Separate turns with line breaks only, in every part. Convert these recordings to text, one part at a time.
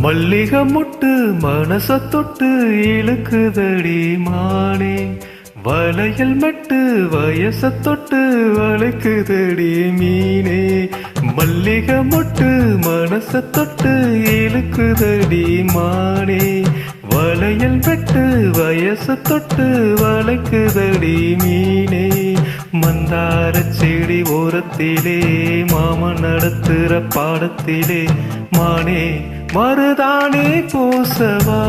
மல்லிக முட்டு மனச தொட்டு இழுக்குதடி மானே. வளையல் மட்டு வயச தொட்டு வளைக்குதடி மீனே. மல்லிக முட்டு மனச தொட்டு இழுக்குதடி மானே. வளையல் வெட்டு வயச தொட்டு வளைக்குதடி மீனே. மந்தார செடி ஓரத்திலே மாமன் நடத்துற பாடத்திலே மானே. மறுதானே பூசவா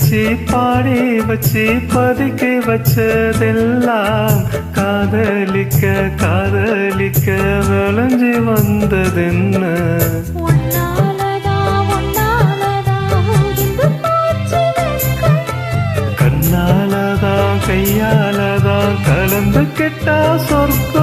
வச்சு
பாடி வச்சு பதுக்கி வச்சதெல்லாம் காதலிக்க காதலிக்க விளைஞ்சு வந்ததென்ன? கண்ணாலதான் கையாலதான் கலந்து கெட்டா சொர்க்கம்.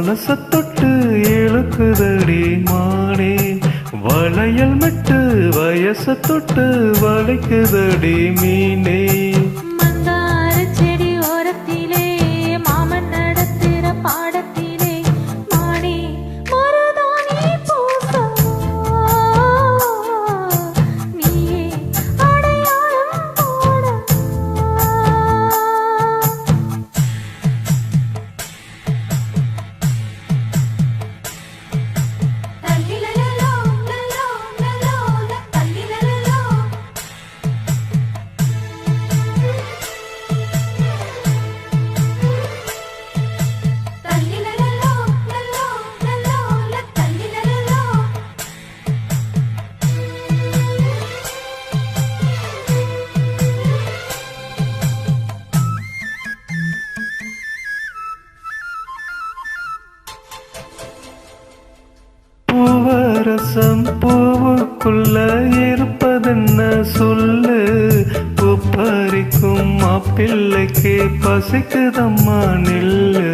மனச தொட்டு இழுக்குதடி மானே. வளையல் மெட்டு வயச தொட்டு வளைக்குதடி மீனே. பூவரசம் பூவுக்குள்ள இருப்பதென்ன சொல்லு? பூப்பறிக்கும் மாப்பிள்ளைக்கு பசிக்குதம்மா நில்லு.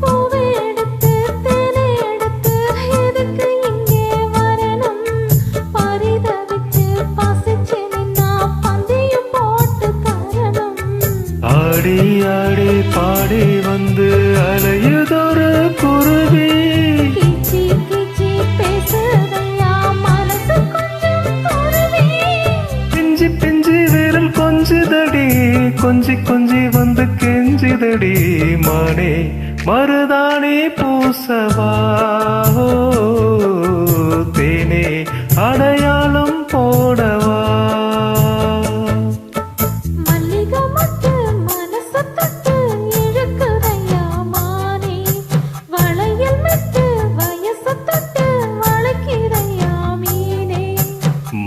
பூவை எடுத்து மெட்டு வயச தொட்டு வளைக்கிறையா மீனே?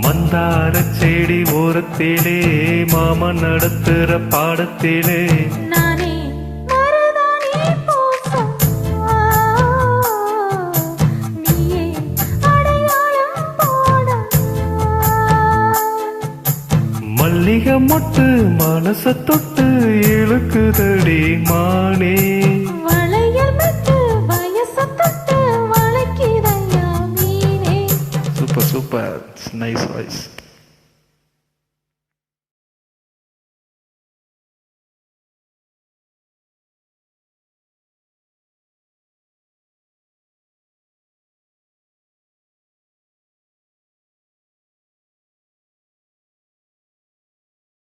மந்தார செடி ஓரத்திலே மாமன் நடத்துற பாடத்திலே மொட்டு மனச தொட்டு இழுக்குதடி
மானே.
Super super nice voice